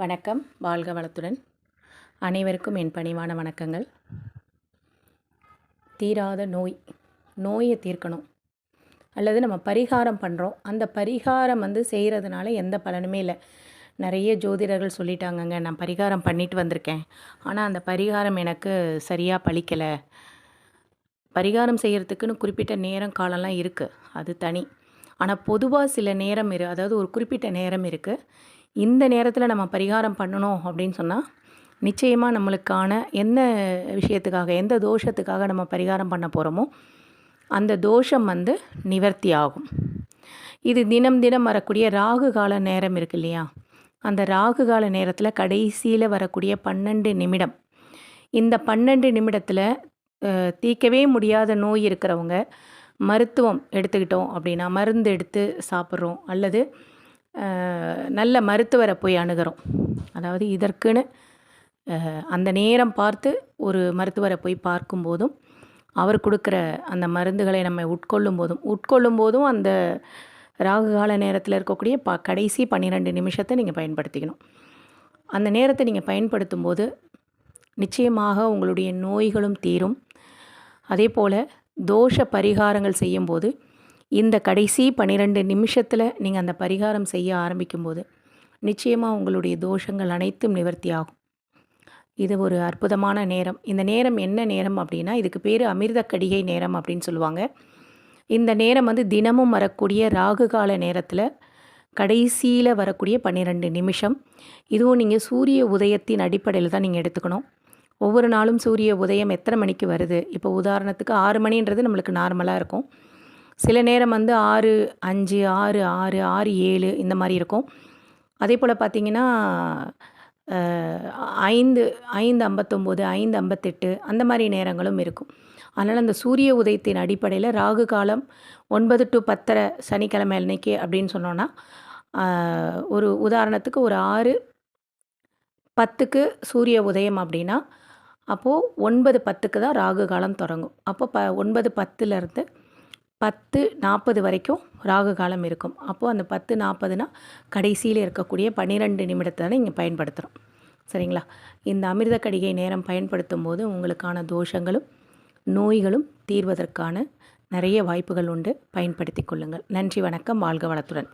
வணக்கம். வாழ்க வளத்துடன். அனைவருக்கும் என் பணிவான வணக்கங்கள். தீராத நோய் நோயை தீர்க்கணும். அல்லது நம்ம பரிகாரம் பண்ணுறோம் அந்த பரிகாரம் வந்து செய்கிறதுனால எந்த பலனுமே இல்லை. நிறைய ஜோதிடர்கள் சொல்லிட்டாங்கங்க நான் பரிகாரம் பண்ணிட்டு வந்திருக்கேன். ஆனால் அந்த பரிகாரம் எனக்கு சரியாக பழிக்கலை. பரிகாரம் செய்கிறதுக்குன்னு குறிப்பிட்ட நேரம் காலம்லாம் இருக்குது அது தனி. ஆனால் பொதுவாக சில நேரம் இரு அதாவது ஒரு குறிப்பிட்ட நேரம் இருக்குது இந்த நேரத்தில் நம்ம பரிகாரம் பண்ணணும் அப்படின்னு சொன்னால் நிச்சயமாக நம்மளுக்கான என்ன விஷயத்துக்காக எந்த தோஷத்துக்காக நம்ம பரிகாரம் பண்ண போகிறோமோ அந்த தோஷம் வந்து நிவர்த்தி ஆகும். இது தினம் தினம் வரக்கூடிய ராகு கால நேரம் இருக்கு இல்லையா? அந்த ராகு கால நேரத்தில் கடைசியில் வரக்கூடிய பன்னெண்டு நிமிடம். இந்த பன்னெண்டு நிமிடத்தில் தீர்க்கவே முடியாத நோய் இருக்கிறவங்க மருத்துவம் எடுத்துக்கிட்டோம் அப்படின்னா மருந்து எடுத்து சாப்பிட்றோம் அல்லது நல்ல மருத்துவரை போய் அணுகிறோம். அதாவது இதற்குன்னு அந்த நேரம் பார்த்து ஒரு மருத்துவரை போய் பார்க்கும்போதும் அவர் கொடுக்குற அந்த மருந்துகளை நம்ம உட்கொள்ளும் போதும் உட்கொள்ளும் போதும் அந்த ராகு கால நேரத்தில் இருக்கக்கூடிய ப கடைசி பன்னிரெண்டு நிமிஷத்தை நீங்கள் பயன்படுத்திக்கணும். அந்த நேரத்தை நீங்கள் பயன்படுத்தும் போது நிச்சயமாக உங்களுடைய நோய்களும் தீரும். அதே போல் தோஷ பரிகாரங்கள் செய்யும்போது இந்த கடைசி பன்னிரெண்டு நிமிஷத்தில் நீங்கள் அந்த பரிகாரம் செய்ய ஆரம்பிக்கும்போது நிச்சயமாக உங்களுடைய தோஷங்கள் அனைத்தும் நிவர்த்தி ஆகும் இது ஒரு அற்புதமான நேரம். இந்த நேரம் என்ன நேரம் அப்படின்னா இதுக்கு பேர் அமிர்த கடிகை நேரம் அப்படின்னு சொல்லுவாங்க. இந்த நேரம் வந்து தினமும் வரக்கூடிய ராகு கால நேரத்தில் கடைசியில் வரக்கூடிய பன்னிரெண்டு நிமிஷம். இதுவும் நீங்கள் சூரிய உதயத்தின் அடிப்படையில் தான் நீங்கள் எடுத்துக்கணும். ஒவ்வொரு நாளும் சூரிய உதயம் எத்தனை மணிக்கு வருது? இப்போ உதாரணத்துக்கு ஆறு மணின்றது நம்மளுக்கு நார்மலாக இருக்கும். சில நேரம் வந்து ஆறு அஞ்சு ஆறு ஆறு ஆறு ஏழு இந்த மாதிரி இருக்கும். அதே போல் பார்த்திங்கன்னா ஐந்து ஐந்து ஐம்பத்தொம்போது ஐந்து ஐம்பத்தெட்டு அந்த மாதிரி நேரங்களும் இருக்கும். அதனால் அந்த சூரிய உதயத்தின் அடிப்படையில் ராகு காலம் ஒன்பது டு பத்தரை சனிக்கிழமை அன்னைக்கு அப்படின்னு சொன்னோன்னா ஒரு உதாரணத்துக்கு ஒரு ஆறு பத்துக்கு சூரிய உதயம் அப்படின்னா அப்போது ஒன்பது பத்துக்கு தான் ராகு காலம் தொடங்கும். அப்போ ப ஒன்பது பத்துலேருந்து பத்து நாற்பது வரைக்கும் ராகு காலம் இருக்கும். அப்போது அந்த பத்து நாற்பதுனா கடைசியில் இருக்கக்கூடிய பன்னிரெண்டு நிமிடத்தை தான் இங்கே பயன்படுத்துகிறோம் சரிங்களா? இந்த அமிர்த கடிகை நேரம் பயன்படுத்தும் போது உங்களுக்கான தோஷங்களும் நோய்களும் தீர்வதற்கான நிறைய வாய்ப்புகள் உண்டு. பயன்படுத்தி கொள்ளுங்கள். நன்றி வணக்கம். வாழ்க வளத்துடன்.